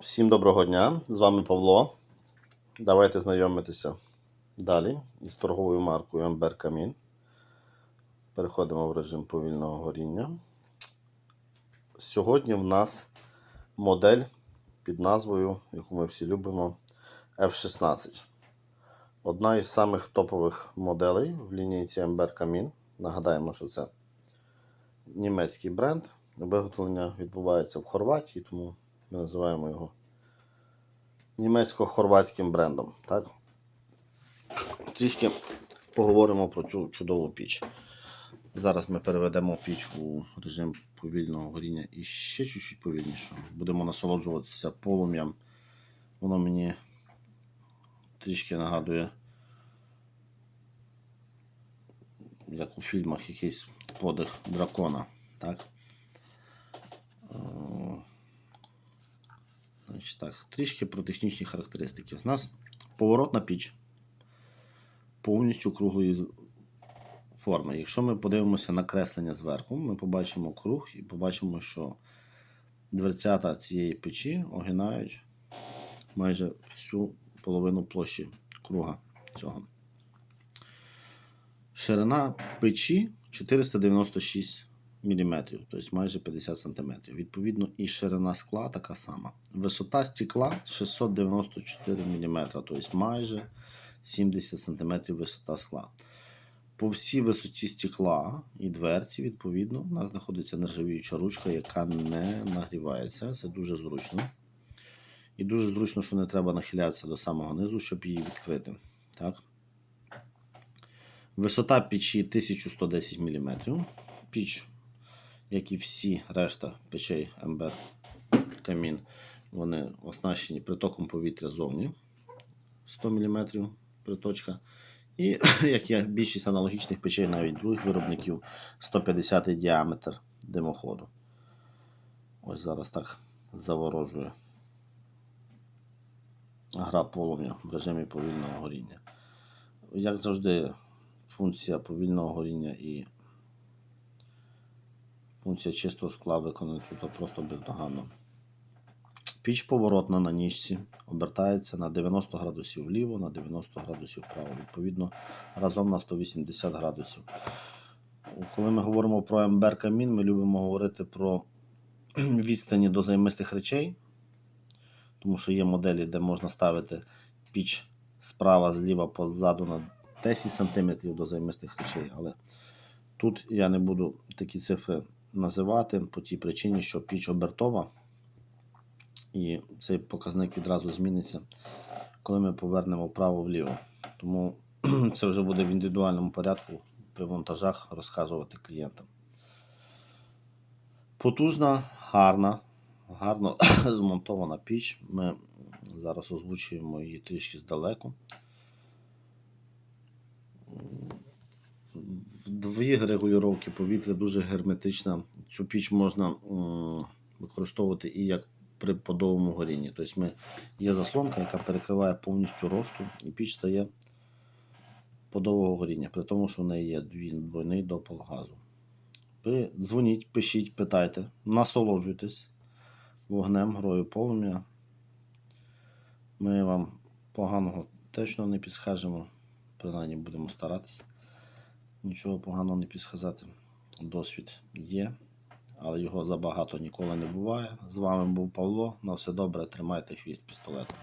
Всім доброго дня! З вами Павло. Давайте знайомитися далі із торговою маркою Амбер Камін. Переходимо в режим повільного горіння. Сьогодні в нас модель під назвою, яку ми всі любимо, F16. Одна із самих топових моделей в лінійці Amber Камін. Нагадаємо, що це німецький бренд. Виготовлення відбувається в Хорватії, тому ми називаємо його німецько-хорватським брендом. Так? Трішки поговоримо про цю чудову піч. Зараз ми переведемо піч у режим повільного горіння і ще чуть-чуть повільніше. Будемо насолоджуватися полум'ям. Воно мені трішки нагадує, як у фільмах якийсь подих дракона. Так? Значить так, трішки про технічні характеристики. У нас поворотна піч повністю круглої форми. Якщо ми подивимося на креслення зверху, ми побачимо круг і побачимо, що дверцята цієї печі огинають майже всю половину площі круга цього. Ширина печі 496 мм, тобто майже 50 см. Відповідно, і ширина скла така сама. Висота стекла 694 мм, тобто майже 70 см висота скла. По всій висоті стекла і дверці, відповідно, у нас знаходиться нержавіюча ручка, яка не нагрівається. Це дуже зручно. І дуже зручно, що не треба нахилятися до самого низу, щоб її відкрити. Так? Висота печі 1110 мм. Піч, як і всі решта печей Ембер камін, вони оснащені притоком повітря зовні 100 мм приточка. І, як є більшість аналогічних печей, навіть других виробників, 150 діаметр димоходу. Ось зараз так заворожує гра полум'я в режимі повільного горіння. Як завжди, функція повільного горіння і функція чистого скла виконана тут просто бездоганно. Піч поворотна на ніжці обертається на 90 градусів вліво, на 90 градусів вправо, відповідно, разом на 180 градусів. Коли ми говоримо про ембер камін, ми любимо говорити про відстані до займистих речей, тому що є моделі, де можна ставити піч справа, зліва, позаду на 10 см до займистих речей. Але тут я не буду такі цифри називати по тій причині, що піч обертова. І цей показник відразу зміниться, коли ми повернемо вправо-вліво. Тому це вже буде в індивідуальному порядку при монтажах розказувати клієнтам. Потужна, гарна, гарно змонтована піч. Ми зараз озвучуємо її трішки здалеку. Дві регулювання повітря дуже герметична. Цю піч можна використовувати і як при подовому горінні. Тобто ми, є заслонка, яка перекриває повністю рошту, і піч стає подового горіння, при тому, що в неї є двойний допал газу. Ви дзвоніть, пишіть, питайте, насолоджуйтесь вогнем, грою полум'я. Ми вам поганого точно не підскажемо, принаймні будемо старатися. Нічого поганого не підсказати. Досвід є але його забагато ніколи не буває. З вами був Павло. На все добре, тримайте хвіст пістолетом.